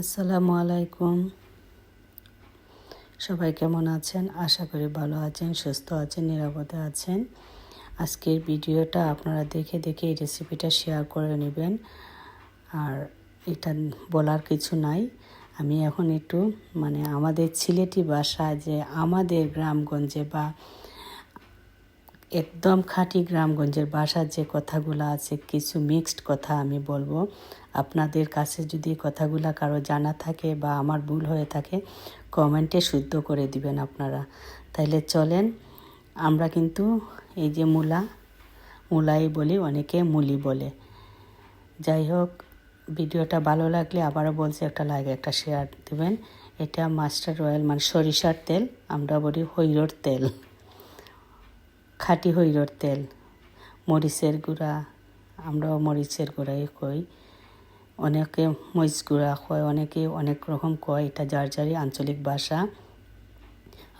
আসসালামু আলাইকুম। সবাই কেমন আছেন? আশা করি ভালো আছেন, সুস্থ আছেন, নিরাপদে আছেন। আজকের ভিডিওটা আপনারা দেখে দেখে এই রেসিপিটা শেয়ার করে নেবেন। আর এটা বলার কিছু নাই। আমি এখন একটু মানে আমাদের সিলেটি ভাষা যে আমাদের গ্রামগঞ্জে বা একদম খাঁটি গ্রামগঞ্জের ভাষার যে কথাগুলো আছে, কিছু মিক্সড কথা আমি বলব। আপনাদের কাছে যদি কথাগুলো কারও জানা থাকে বা আমার ভুল হয়ে থাকে কমেন্টে শুদ্ধ করে দিবেন আপনারা। তাইলে চলেন, আমরা কিন্তু এই যে মূলা, মূলাই বলি, অনেকে মুলি বলে। যাই হোক, ভিডিওটা ভালো লাগলে আবারও বলছি, একটা লাইক একটা শেয়ার দেবেন। এটা মাস্টার অয়েল মানে সরিষার তেল, আমরা বলি হৈরোর তেল। খাঁটি হৈরোর তেল, মরিচের গুঁড়া, আমরাও মরিচের গুঁড়াই কই। অনেকে মরিচ গুঁড়া কয়, অনেকে অনেক রকম কয়, এটা যার যারই আঞ্চলিক ভাষা।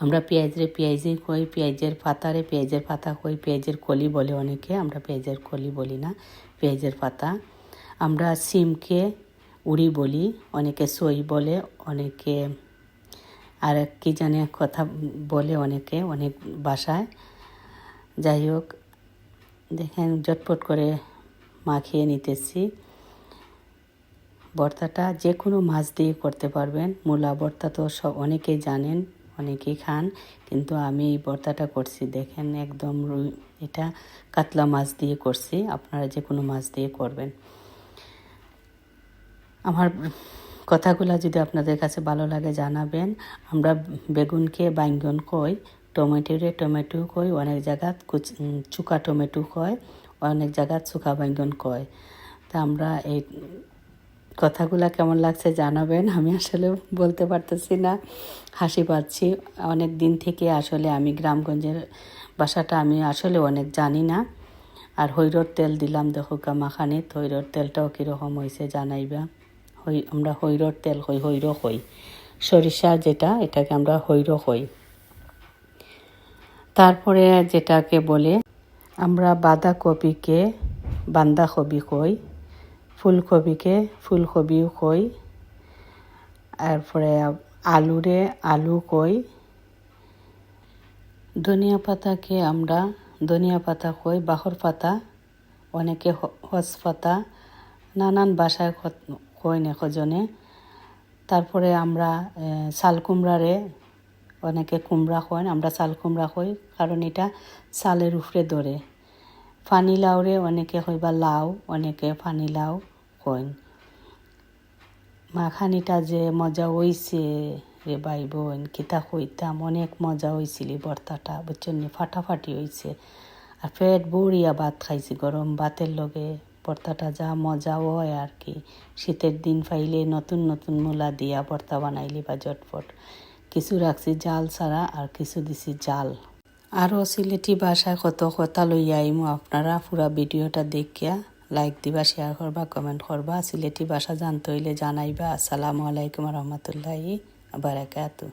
আমরা পেঁয়াজরে পেঁয়াজই কই, পেঁয়াজের পাতারে পেঁয়াজের পাতা কই, পেঁয়াজের কলি বলে অনেকে, আমরা পেঁয়াজের কলি বলি না, পেঁয়াজের পাতা। আমরা সিমকে উড়ি বলি, অনেকে সই বলে, অনেকে আর কি জানে কথা বলে অনেকে অনেক ভাষায়। যাই হোক, দেখেন জটপট করে মাখিয়ে নিতেছি। ভর্তাটা যে কোনো মাছ দিয়ে করতে পারবেন। মূলা ভর্তা তো সব অনেকেই জানেন, অনেকেই খান, কিন্তু আমি এই ভর্তাটা করছি। দেখেন একদম এটা কাতলা মাছ দিয়ে করছি, আপনারা যে কোনো মাছ দিয়ে করবেন। আমার কথাগুলো যদি আপনাদের কাছে ভালো লাগে জানাবেন, আমরা বেগুনকে বাইঙ্গন কই টমেটোরে টমেটো কই, অনেক জায়গাত চুকা টমেটো কয়, অনেক জায়গাত চুকা বাইঙ্গন কয়। তা আমরা এই কথাগুলা কেমন লাগছে জানাবেন, আমি আসলে বলতে পারতেছি না, হাসি পাচ্ছি। অনেক দিন থেকে আসলে আমি গ্রামগঞ্জের বাসাটা আমি আসলে অনেক জানি না। আর হৈরর তেল দিলাম, দেখো মাখানিত হৈরর তেলটাও কীরকম হয়েছে জানাইবা। হই, আমরা হৈরর তেল হই হৈর হই সরিষা যেটা, এটাকে আমরা হৈর হই তারপরে যেটাকে বলে আমরা বাঁধাকপিকে বান্দাকপি কই, ফুলকপিকে ফুলকপিও কই, তারপরে আলুরে আলু কই, ধনিয়া পাতাকে আমরা ধনিয়া পাতা কই, বাহর পাতা, অনেকে হস পাতা, নানান বাসায় কই নেকজনে তারপরে আমরা শাল কুমড়ারে অনেকে কুমড়া কয় আমরা চাল কুমড়া কই কারণ এটা চালের উপরে ধরে। ফানি লাউরে অনেকে কইবা লাউ, অনেকে ফানি লাউ কইন মাখানিটা যে মজা হইছে রে ভাই বোন, কিতা কইতাম, অনেক মজা হয়েছিল বর্তাটা, বুঝছেন ফাটাফাটি হয়েছে আর পেট বড়িয়া ভাত খাইছি, গরম ভাতের লগে। ভর্তাটা যা মজা হয় আর কি। শীতের দিন পাইলে নতুন নতুন মূলা দিয়া ভর্তা বানাইলি বা জটপট কিছু রাখছি জাল ছাড়া আর কিছু দিছি জাল। আরও সিলেটি ভাষায় কত কথা লইয়া আইমু আপনারা পুরা ভিডিওটা দেখিয়া লাইক দিবা শেয়ার করবা কমেন্ট করবা সিলেটি ভাষা জানতে হইলে জানাইবা। আসসালামু আলাইকুম রহমতুল্লাহি বারাকাতু